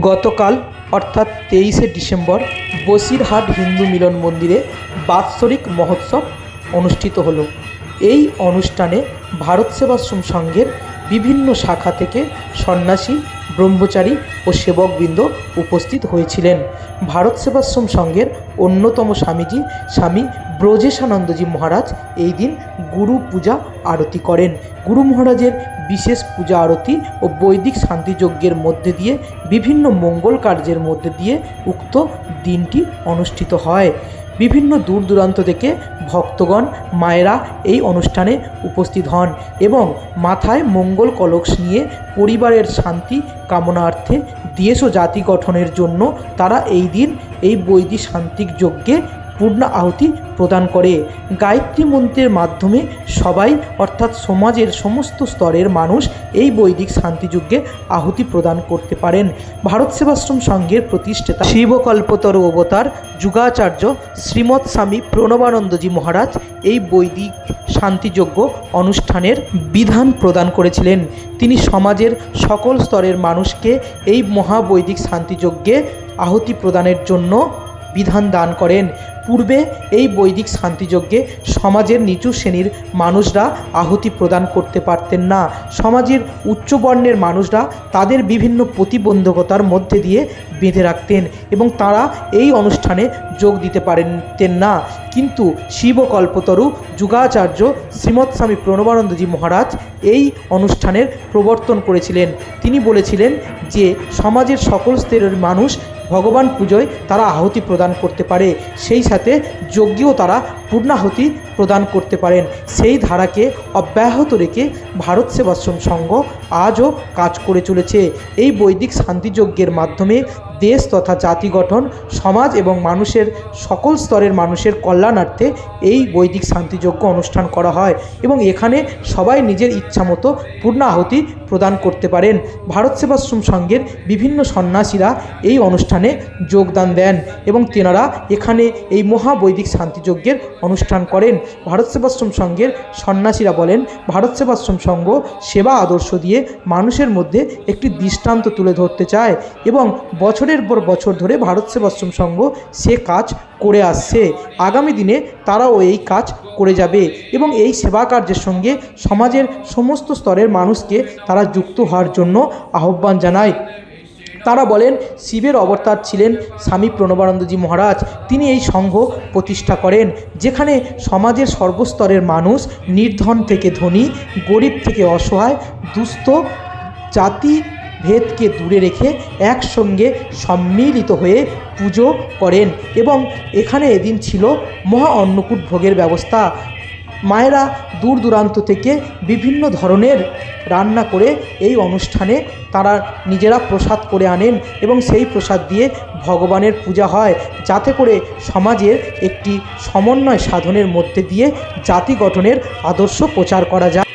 গতকাল, অর্থাৎ তেইশে ডিসেম্বর, বসিরহাট হিন্দু মিলন মন্দিরে বাৎসরিক মহোৎসব অনুষ্ঠিত হলো। এই অনুষ্ঠানে ভারত সেবাশ্রম সংঘের বিভিন্ন শাখা থেকে সন্ন্যাসী, ব্রহ্মচারী ও সেবকবৃন্দ উপস্থিত হয়েছিলেন। ভারত সেবাশ্রম সংঘের অন্যতম স্বামীজি স্বামী ব্রজেশানন্দজি মহারাজ এই দিন গুরু পূজা আরতি করেন। গুরু মহারাজের বিশেষ পূজা আরতি ও বৈদিক শান্তিযজ্ঞের মধ্যে দিয়ে, বিভিন্ন মঙ্গল কার্যের মধ্যে দিয়ে উক্ত দিনটি অনুষ্ঠিত হয়। বিভিন্ন দূর দূরান্ত থেকে ভক্তগণ, মায়েরা এই অনুষ্ঠানে উপস্থিত হন এবং মাথায় মঙ্গল কলস নিয়ে পরিবারের শান্তি কামনার্থে দেশ ও জাতি গঠনের জন্য তারা এই দিন এই বৈদিক শান্তিক যজ্ঞে পূর্ণ আহুতি প্রদান করে। গায়ত্রী মন্ত্রের মাধ্যমে সবাই, অর্থাৎ সমাজের সমস্ত স্তরের মানুষ এই বৈদিক শান্তিযজ্ঞে আহুতি প্রদান করতে পারেন। ভারত সেবাশ্রম সংঘের প্রতিষ্ঠাতা শিবকল্পতর অবতার যুগাচার্য শ্রীমৎ স্বামী প্রণবানন্দজি মহারাজ এই বৈদিক শান্তিযজ্ঞ অনুষ্ঠানের বিধান প্রদান করেছিলেন। তিনি সমাজের সকল স্তরের মানুষকে এই মহাবৈদিক শান্তিযজ্ঞে আহুতি প্রদানের জন্য বিধান দান করেন। পূর্বে এই বৈদিক শান্তিযজ্ঞে সমাজের নিচু শ্রেণির মানুষরা আহুতি প্রদান করতে পারতেন না। সমাজের উচ্চবর্ণের মানুষরা তাদের বিভিন্ন প্রতিবন্ধকতার মধ্যে দিয়ে বেঁধে রাখতেন এবং তারা এই অনুষ্ঠানে যোগ দিতে পারতেন না। কিন্তু শিব কল্পতরু যুগাচার্য শ্রীমৎ স্বামী প্রণবানন্দজি মহারাজ এই অনুষ্ঠানের প্রবর্তন করেছিলেন। তিনি বলেছিলেন যে, সমাজের সকল স্তরের মানুষ ভগবান পুজোয় তারা আহুতি প্রদান করতে পারে। সেই সাথে যজ্ঞেও তারা পূর্ণাহুতি প্রদান করতে পারেন। সেই ধারাকে অব্যাহত রেখে ভারত সেবাশ্রম সংঘ আজও কাজ করে চলেছে। এই বৈদিক শান্তিযজ্ঞের মাধ্যমে দেশ তথা জাতি গঠন, সমাজ এবং মানুষের, সকল স্তরের মানুষের কল্যাণার্থে এই বৈদিক শান্তিযজ্ঞ অনুষ্ঠান করা হয় এবং এখানে সবাই নিজের ইচ্ছামতো পূর্ণাহুতি প্রদান করতে পারেন। ভারত সেবাশ্রম সংঘের বিভিন্ন সন্ন্যাসীরা এই অনুষ্ঠানে যোগদান দেন এবং তেনারা এখানে এই মহাবৈদিক শান্তিযজ্ঞের অনুষ্ঠান করেন। ভারত সেবাশ্রম সংঘের সন্ন্যাসীরা বলেন, ভারত সেবাশ্রম সংঘ সেবা আদর্শ দিয়ে মানুষের মধ্যে একটি দৃষ্টান্ত তুলে ধরতে চায় এবং বছরের পর বছর ধরে ভারত সেবাশ্রম সংঘ সে কাজ করে আসছে। আগামী দিনে তারাও এই কাজ করে যাবে এবং এই সেবা কার্যের সঙ্গে সমাজের সমস্ত স্তরের মানুষকে তারা যুক্ত হওয়ার জন্য আহ্বান জানায়। তারা বলেন, শিবের অবতার ছিলেন স্বামী প্রণবানন্দজি মহারাজ। তিনি এই সংঘ প্রতিষ্ঠা করেন, যেখানে সমাজের সর্বস্তরের মানুষ নির্ধন থেকে ধনী, গরিব থেকে অসহায়, দুস্থ জাতি ভেদকে দূরে রেখে একসঙ্গে সম্মিলিত হয়ে পুজো করেন এবং এখানে এদিন ছিল মহা অন্নকূট ভোগের ব্যবস্থা। মায়েরা দূর দূরান্ত থেকে বিভিন্ন ধরনের রান্না করে এই অনুষ্ঠানে তারা নিজেরা প্রসাদ করে আনেন এবং সেই প্রসাদ দিয়ে ভগবানের পূজা হয়। যাতে করে সমাজের একটি সমন্বয় সাধনের মধ্যে দিয়ে জাতি গঠনের আদর্শ প্রচার করা যায়।